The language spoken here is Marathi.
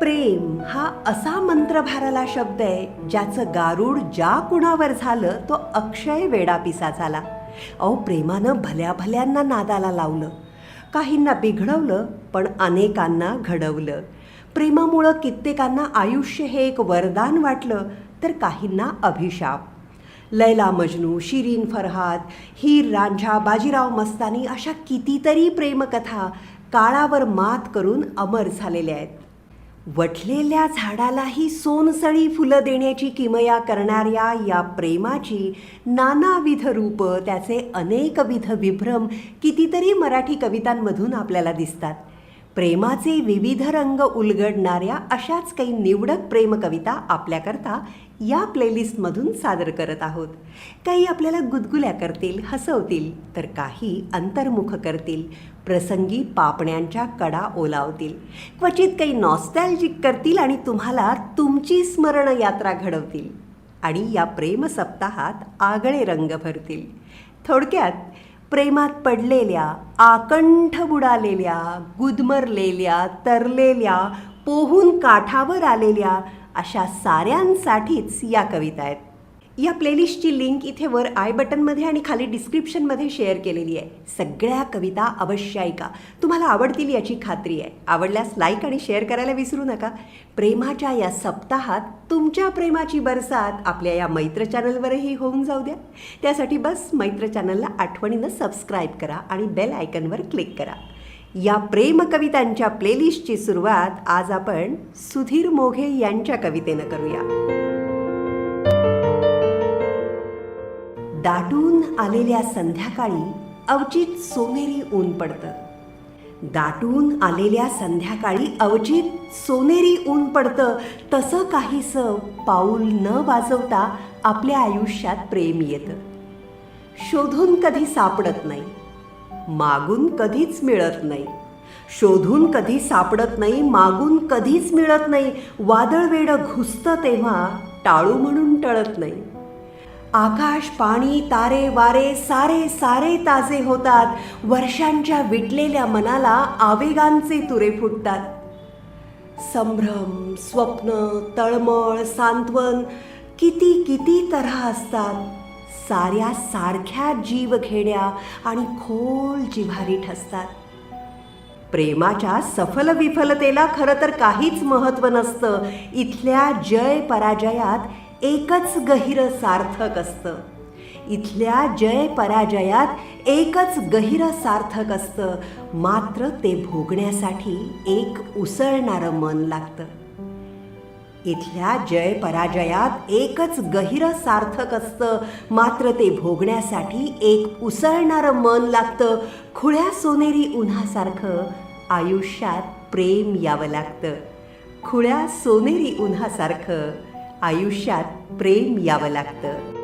प्रेम हा असा मंत्रभाराला शब्द आहे ज्याचं गारुड ज्या कुणावर झालं तो अक्षय वेडापिसा झाला. अहो प्रेमानं भल्या भल्यांना नादाला लावलं. काहींना बिघडवलं पण अनेकांना घडवलं. प्रेमामुळं कित्येकांना आयुष्य हे एक वरदान वाटलं तर काहींना अभिशाप. लैला मजनू शिरीन फरहाद हीर रांझा बाजीराव मस्तानी अशा कितीतरी प्रेमकथा काळावर मात करून अमर झालेल्या आहेत. वठलेल्या झाडालाही सोनसळी फुलं देण्याची किमया करणाऱ्या या प्रेमाची नानाविध रूपं त्याचे अनेकविध विभ्रम कितीतरी मराठी कवितांमधून आपल्याला दिसतात. प्रेमाचे विविध रंग उलगडणाऱ्या अशाच काही निवडक प्रेमकविता आपल्याकरता या प्लेलिस्टमधून सादर करत आहोत. काही आपल्याला गुदगुल्या करतील हसवतील तर काही अंतर्मुख करतील प्रसंगी पापण्यांच्या कडा ओलावतील. क्वचित काही नॉस्टॅल्जिक करतील आणि तुम्हाला तुमची स्मरण यात्रा घडवतील. आणि या प्रेम सप्ताहात आगळे रंग भरतील. थोडक्यात प्रेमात पडलेल्या आकंठ बुडालेल्या गुदमरलेल्या तरलेल्या पोहून काठावर आलेल्या अशा साऱ्यांसाठीच या कविता आहेत. या प्लेलिस्टची लिंक इथे वर आय बटनमध्ये आणि खाली डिस्क्रिप्शनमध्ये शेअर केलेली आहे. सगळ्या कविता अवश्य ऐका. तुम्हाला आवडतील याची खात्री आहे. आवडल्यास लाईक आणि शेअर करायला विसरू नका. प्रेमाच्या या सप्ताहात तुमच्या प्रेमाची बरसात आपल्या या मैत्र चॅनलवरही होऊन जाऊ द्या. त्यासाठी बस मैत्र चॅनलला आठवणीनं सबस्क्राईब करा आणि बेल आयकनवर क्लिक करा. या प्रेम कवितांच्या प्लेलिस्टची सुरुवात आज आपण सुधीर मोघे यांच्या कवितेनं करूया. दाटून आलेल्या संध्याकाळी अवचित सोनेरी ऊन पडतं. दाटून आलेल्या संध्याकाळी अवचित सोनेरी ऊन पडतं. तसं काहीसं पाऊल न वाजवता आपल्या आयुष्यात प्रेम येतं. शोधून कधी सापडत नाही. मागून कधीच मिळत नाही. शोधून कधी सापडत नाही मागून कधीच मिळत नाही. वादळ वेडं घुसतं तेव्हा टाळू म्हणून टळत नाही. आकाश पाणी तारे वारे सारे सारे ताजे होतात. वर्षांच्या विटलेल्या मनाला आवेगांचे तुरे फुटतात. संभ्रम स्वप्न तळमळ सांत्वन किती किती तऱ्हा असतात. साऱ्या सारख्या जीव घेण्या आणि खोल जिव्हारी ठसतात. प्रेमाच्या सफल विफलतेला खरं तर काहीच महत्त्व नसतं. इथल्या जय पराजयात एकच गहिरं सार्थक असतं. इथल्या जय पराजयात एकच गहिरं सार्थक असतं. मात्र ते भोगण्यासाठी एक उसळणारं मन लागतं. इथल्या जय पराजयात एकच गहिरं सार्थक असतं. मात्र ते भोगण्यासाठी एक उसळणारं मन लागतं. खुळ्या सोनेरी उन्हासारखं आयुष्यात प्रेम यावं लागतं. खुळ्या सोनेरी उन्हासारखं आयुष्यात प्रेम यावं लागतं.